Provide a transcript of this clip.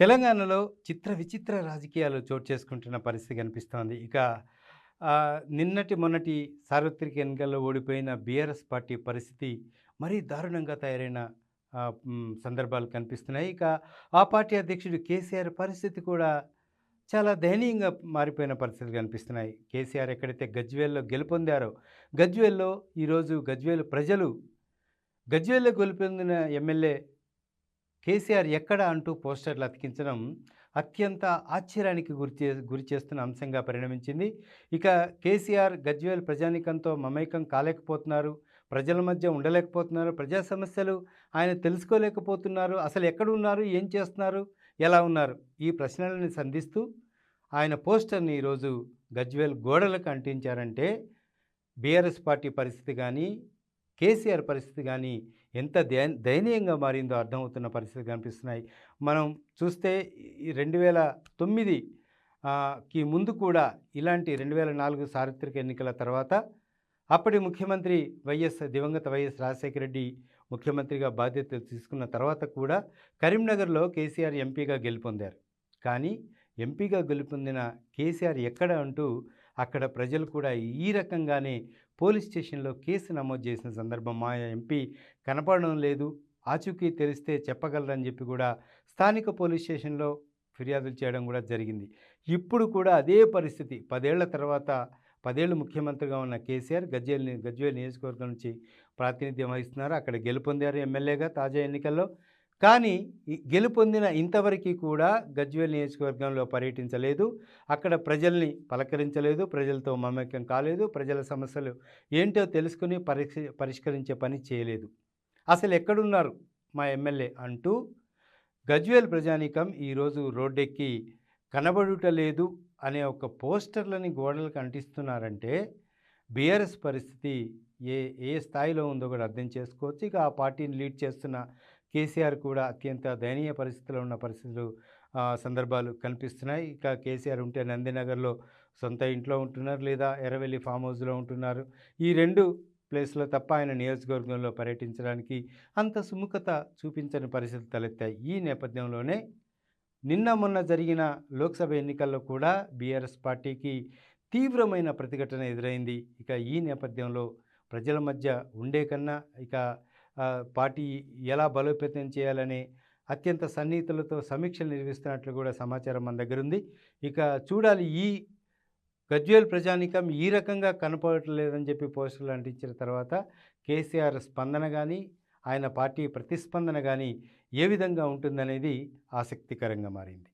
తెలంగాణలో చిత్ర విచిత్ర రాజకీయాలు చోటు చేసుకుంటున్న పరిస్థితి కనిపిస్తోంది. ఇక నిన్నటి మొన్నటి సార్వత్రిక ఎన్నికల్లో ఓడిపోయిన బీఆర్ఎస్ పార్టీ పరిస్థితి మరీ దారుణంగా తయారైన సందర్భాలు కనిపిస్తున్నాయి. ఇక ఆ పార్టీ అధ్యక్షుడు కేసీఆర్ పరిస్థితి కూడా చాలా దయనీయంగా మారిపోయిన పరిస్థితులు కనిపిస్తున్నాయి. కేసీఆర్ ఎక్కడైతే గజ్వేల్లో గెలుపొందారో గజ్వేల్లో ఈరోజు గజ్వేల్ ప్రజలు గజ్వేల్లో గెలుపొందిన ఎమ్మెల్యే కేసీఆర్ ఎక్కడ అంటూ పోస్టర్లు అతికించడం అత్యంత ఆశ్చర్యానికి గురి గురి చేస్తున్న అంశంగా పరిణమించింది. ఇక కేసీఆర్ గజ్వేల్ ప్రజానికంతో మమైకం కాలేకపోతున్నారు. ప్రజల మధ్య ఉండలేకపోతున్నారు. ప్రజా సమస్యలు ఆయన తెలుసుకోలేకపోతున్నారు. అసలు ఎక్కడ ఉన్నారు ఏం చేస్తున్నారు? ఎలా ఉన్నారు? ఈ ప్రశ్నలని సంధిస్తూ ఆయన పోస్టర్ని ఈరోజు గజ్వేల్ గోడలకు అంటించారంటే బీఆర్ఎస్ పార్టీ పరిస్థితి కానీ కేసీఆర్ పరిస్థితి కానీ ఎంత దయనీయంగా మారిందో అర్థమవుతున్న పరిస్థితి కనిపిస్తున్నాయి. మనం చూస్తే ఈ రెండు వేల తొమ్మిది కి ముందు కూడా ఇలాంటి రెండు వేల నాలుగు సార్వత్రిక ఎన్నికల తర్వాత అప్పటి ముఖ్యమంత్రి వైఎస్ దివంగత వైఎస్ రాజశేఖర రెడ్డి ముఖ్యమంత్రిగా బాధ్యతలు తీసుకున్న తర్వాత కూడా కరీంనగర్లో కేసీఆర్ ఎంపీగా గెలుపొందారు. కానీ ఎంపీగా గెలుపొందిన కేసీఆర్ ఎక్కడ అంటూ అక్కడ ప్రజలు కూడా ఈ రకంగానే పోలీస్ స్టేషన్లో కేసు నమోదు చేసిన సందర్భం మా ఎంపీ కనపడడం లేదు. ఆచూకీ తెలిస్తే చెప్పగలరని చెప్పి కూడా స్థానిక పోలీస్ స్టేషన్లో ఫిర్యాదులు చేయడం కూడా జరిగింది. ఇప్పుడు కూడా అదే పరిస్థితి. పదేళ్ళ తర్వాత పదేళ్ళు ముఖ్యమంత్రిగా ఉన్న కేసీఆర్ గజ్వేల్ గజ్వేల్ నియోజకవర్గం నుంచి ప్రాతినిధ్యం వహిస్తున్నారు. అక్కడ గెలుపొందారు ఎమ్మెల్యేగా తాజా ఎన్నికల్లో. కానీ ఈ గెలుపొందిన ఇంతవరకు కూడా గజ్వేల్ నియోజకవర్గంలో పర్యటించలేదు. అక్కడ ప్రజల్ని పలకరించలేదు. ప్రజలతో మమేకం కాలేదు. ప్రజల సమస్యలు ఏంటో తెలుసుకుని పరిష్కరించే పని చేయలేదు. అసలు ఎక్కడున్నారు మా ఎమ్మెల్యే అంటూ గజ్వేల్ ప్రజానీకం ఈరోజు రోడ్డెక్కి కనబడుట లేదు అనే ఒక పోస్టర్లని గోడలకు అంటిస్తున్నారంటే బీఆర్ఎస్ పరిస్థితి ఏ ఏ స్థాయిలో ఉందో కూడా అర్థం చేసుకోవచ్చు. ఇక ఆ పార్టీని లీడ్ చేస్తున్న కేసీఆర్ కూడా అత్యంత దయనీయ పరిస్థితిలో ఉన్న పరిస్థితులు సందర్భాలు కనిపిస్తున్నాయి. ఇక కేసీఆర్ ఉంటే నందినగర్లో సొంత ఇంట్లో ఉంటున్నారు లేదా ఎర్రవెల్లి ఫామ్ హౌస్లో ఉంటున్నారు. ఈ రెండు ప్లేస్లో తప్ప ఆయన నియోజకవర్గంలో పర్యటించడానికి అంత సుముఖత చూపించని పరిస్థితులు తలెత్తాయి. ఈ నేపథ్యంలోనే నిన్న మొన్న జరిగిన లోక్సభ ఎన్నికల్లో కూడా బీఆర్ఎస్ పార్టీకి తీవ్రమైన ప్రతిఘటన ఎదురైంది. ఇక ఈ నేపథ్యంలో ప్రజల మధ్య ఉండే కన్నా ఇక పార్టీ ఎలా బలోపేతం చేయాలనే అత్యంత సన్నిహితులతో సమీక్షలు నిర్వహిస్తున్నట్లు కూడా సమాచారం మన దగ్గర ఉంది. ఇక చూడాలి ఈ గజ్వేల్ ప్రజానికం ఈ రకంగా కనపడట్లేదని చెప్పి పోస్టులు అంటించిన తర్వాత కేసీఆర్ స్పందన కానీ ఆయన పార్టీ ప్రతిస్పందన కానీ ఏ విధంగా ఉంటుందనేది ఆసక్తికరంగా మారింది.